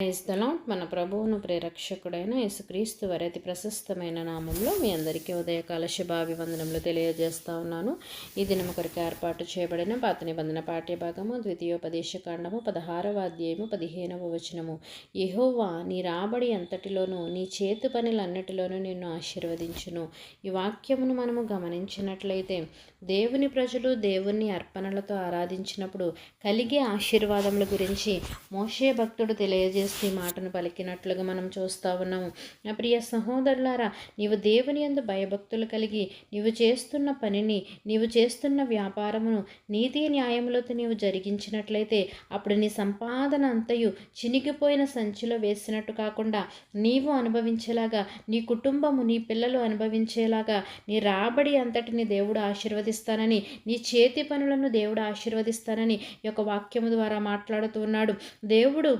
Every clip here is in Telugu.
క్రైస్తలం మన ప్రభువును ప్రేరక్షకుడైన యేసుక్రీస్తు వారి అతి ప్రశస్తమైన నామంలో మీ అందరికీ ఉదయకాల శుభాభివందనములు తెలియజేస్తా ఉన్నాను. ఈ దినం కొరకు ఏర్పాటు చేయబడిన పాత నిబంధన పాఠ్యభాగము ద్వితీయోపదేశ కాండము పదహారవ అధ్యాయము పదిహేనవ వచనము. యహోవా నీ రాబడి అంతటిలోనూ నీ చేతి పనులన్నిటిలోనూ నిన్ను ఆశీర్వదించును. ఈ వాక్యమును మనము గమనించినట్లయితే దేవుని ప్రజలు దేవుణ్ణి అర్పణలతో ఆరాధించినప్పుడు కలిగే ఆశీర్వాదముల గురించి మోషే భక్తుడు తెలియజేస్తారు ఈ మాటను పలికినట్లుగా మనం చూస్తూ ఉన్నాము. నా ప్రియ సహోదరులారా నీవు దేవుని యందు భయభక్తులు కలిగి నీవు చేస్తున్న పనిని నీవు చేస్తున్న వ్యాపారమును నీతి న్యాయములతో నీవు జరిగించినట్లయితే అప్పుడు నీ సంపాదన అంతయు చినిగిపోయిన సంచిలో వేసినట్టు కాకుండా నీవు అనుభవించేలాగా నీ కుటుంబము నీ పిల్లలు అనుభవించేలాగా నీ రాబడి అంతటిని దేవుడు ఆశీర్వదిస్తానని నీ చేతి పనులను దేవుడు ఆశీర్వదిస్తానని ఈ యొక్క వాక్యము ద్వారా మాట్లాడుతూ ఉన్నాడు. దేవుడు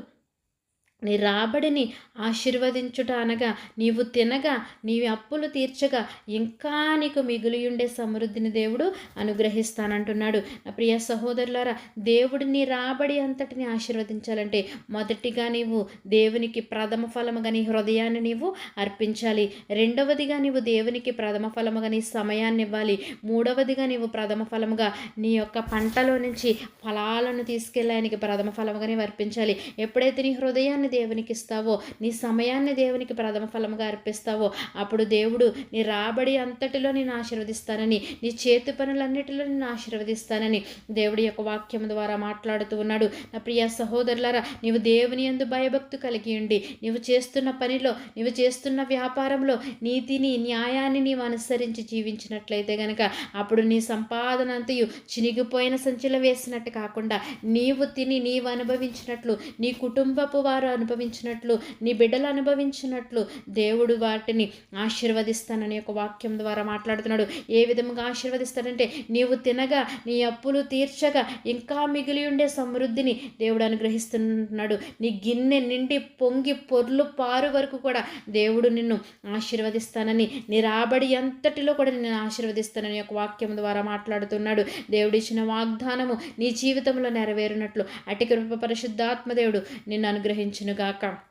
నీ రాబడిని ఆశీర్వదించుట అనగా నీవు తినగా నీవి అప్పులు తీర్చగా ఇంకా నీకు మిగిలియుండే సమృద్ధిని దేవుడు అనుగ్రహిస్తానంటున్నాడు. నా ప్రియ సహోదరులారా దేవుడు నీ రాబడి అంతటిని ఆశీర్వదించాలంటే మొదటిగా నీవు దేవునికి ప్రథమ ఫలముగా నీ హృదయాన్ని నీవు అర్పించాలి. రెండవదిగా నీవు దేవునికి ప్రథమ ఫలముగా నీ సమయాన్ని ఇవ్వాలి. మూడవదిగా నీవు ప్రథమ ఫలముగా నీ యొక్క పంటలో నుంచి ఫలాలను తీసుకెళ్ళడానికి ప్రథమ ఫలముగా నీవు అర్పించాలి. ఎప్పుడైతే నీ హృదయాన్ని దేవునికి ఇస్తావో నీ సమయాన్ని దేవునికి ప్రథమ ఫలముగా అర్పిస్తావో? అప్పుడు దేవుడు నీ రాబడి అంతటిలో నేను ఆశీర్వదిస్తానని నీ చేతి పనులన్నిటిలో నేను ఆశీర్వదిస్తానని దేవుడి యొక్క వాక్యం ద్వారా మాట్లాడుతూ ఉన్నాడు. నా ప్రియ సహోదరులారా నీవు దేవుని యందు భయభక్తు కలిగి ఉండి నీవు చేస్తున్న పనిలో నీవు చేస్తున్న వ్యాపారంలో నీతిని న్యాయాన్ని నీవు అనుసరించి జీవించినట్లయితే గనక అప్పుడు నీ సంపాదన అంతయు చినిగిపోయిన సంచిలో వేసినట్టు కాకుండా నీవు తిని నీవు అనుభవించినట్లు నీ కుటుంబపు వారు అనుభవించినట్లు నీ బిడ్డలు అనుభవించినట్లు దేవుడు వాటిని ఆశీర్వదిస్తానని ఒక వాక్యం ద్వారా మాట్లాడుతున్నాడు. ఏ విధముగా ఆశీర్వదిస్తాడంటే నీవు తినగా నీ అప్పులు తీర్చగా ఇంకా మిగిలి ఉండే సమృద్ధిని దేవుడు అనుగ్రహిస్తున్నాడు. నీ గిన్నె నిండి పొంగి పొర్లు పారు వరకు కూడా దేవుడు నిన్ను ఆశీర్వదిస్తానని నీ రాబడి అంతటిలో కూడా నిన్ను ఆశీర్వదిస్తానని ఒక వాక్యం ద్వారా మాట్లాడుతున్నాడు. దేవుడిచ్చిన వాగ్దానము నీ జీవితంలో నెరవేరినట్లు అటి కృప నిన్ను అనుగ్రహించిన నిన్ను అనుగ్రహించునుగాక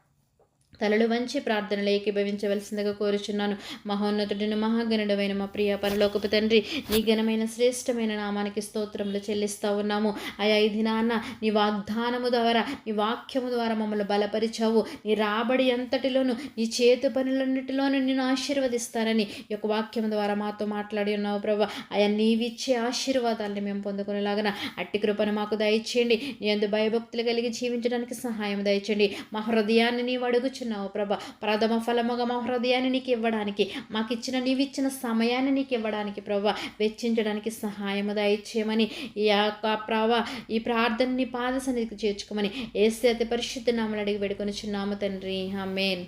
తలలు వంచి ప్రార్థనలు ఏకీభవించవలసిందిగా కోరుచున్నాను. మహోన్నతుడిని మహాగణుడమైన మా ప్రియ పరలోకపు తండ్రి నీ ఘనమైన శ్రేష్టమైన నామానికి స్తోత్రములు చెల్లిస్తూ ఉన్నాము. అయా ఈ దినాన్న నీ వాగ్దానము ద్వారా నీ వాక్యము ద్వారా మమ్మల్ని బలపరిచావు. నీ రాబడి అంతటిలోను నీ చేతి పనులన్నిటిలోనూ నేను ఆశీర్వదిస్తానని ఈ యొక్క వాక్యం ద్వారా మాతో మాట్లాడి ఉన్నావు ప్రభు. అయా నీవిచ్చే ఆశీర్వాదాలని మేము పొందుకునేలాగన అట్టి కృపను మాకు దయచేయండి. నీ అందు భయభక్తులు కలిగి జీవించడానికి సహాయం దయచేయండి. మా హృదయాన్ని నీవు అడుగుచున్నావు ప్రభా. ప్రథమ ఫలముగా మా హృదయాన్ని నీకు ఇవ్వడానికి మాకు ఇచ్చిన నీవిచ్చిన సమయాన్ని నీకు ఇవ్వడానికి ప్రభా. వెచ్చించడానికి సహాయము దయచేయమని ఈ యొక్క ప్రభా ఈ ప్రార్థనని పాద సన్నిధికి చేర్చుకోమని ఏసే అతి పరిశుద్ధ నామలు అడిగి పెడుకొని చిన్నామ తండ్రి. ఆమెన్.